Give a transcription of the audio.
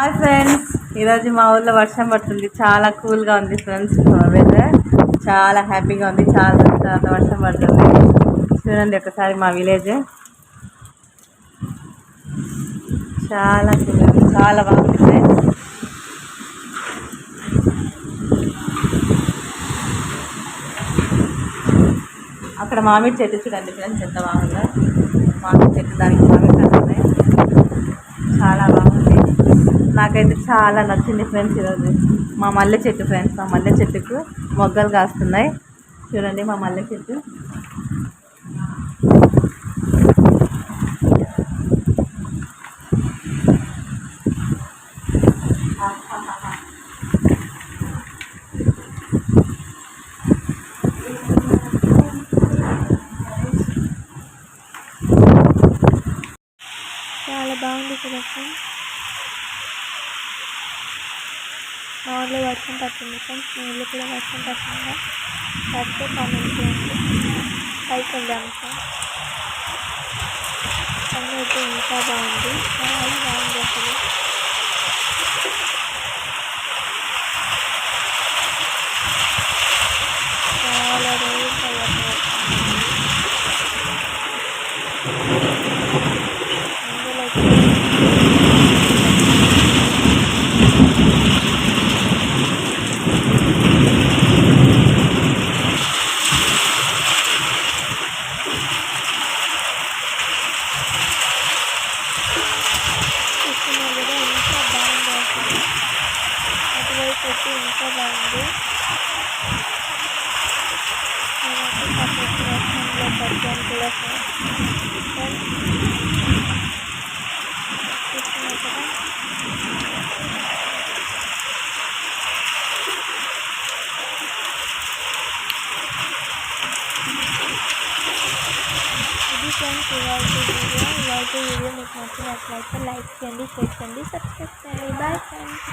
Hi friends. ఈరోజు మా ఊర్లో వర్షం పడుతుంది. చాలా కూల్గా ఉంది ఫ్రెండ్స్. వెదర్ చాలా హ్యాపీగా ఉంది. చాలా రోజుల తర్వాత వర్షం పడుతుంది. చూడండి ఒకసారి మా విలేజ్ చాలా చాలా బాగుంది ఫ్రెండ్స్. అక్కడ మామిడి చెట్టు చూడండి ఫ్రెండ్స్ ఎంత బాగుందో. మామిడి చెట్టు దానికి మామిడి కాయలు ఉన్నాయి చాలా బాగుంది నాకైతే చాలా నచ్చింది ఫ్రెండ్స్ ఈరోజు. మా మల్లె చెట్టు ఫ్రెండ్స్ మా మల్లె చెట్టుకు మొగ్గలు కాస్తున్నాయి. చూడండి మా మల్లె చెట్టు. చాలా బాగుంది కదా ఫ్రెండ్స్ మా ఊళ్ళో వర్షం పడుతుంది ఫ్రెండ్స్. మీ ఊళ్ళో కూడా వర్షం పడుతుందా పడితే కామెంట్ చేయండి. పైకి వెళ్దాం ఫ్రెండ్స్. పని అయితే ఇంకా బాగుంది. చాలా బాగుంది అసలు. చాలా రోజులు తర్వాత వర్షం అందులో అయితే చూస్తున్నారు కదా ఇంకా బాగుంది అసలు అటువైపు వచ్చి ఇంకా బాగుంది? నేనైతే కాసేపు కూడా కదా? ఫ్రెండ్స్ ఇవాళ వీడియో ఇవాళ వీడియో మీకు నచ్చినట్లయితే లైక్ చేయండి షేర్ చేయండి సబ్స్క్రైబ్ చేయండి. Bye friends.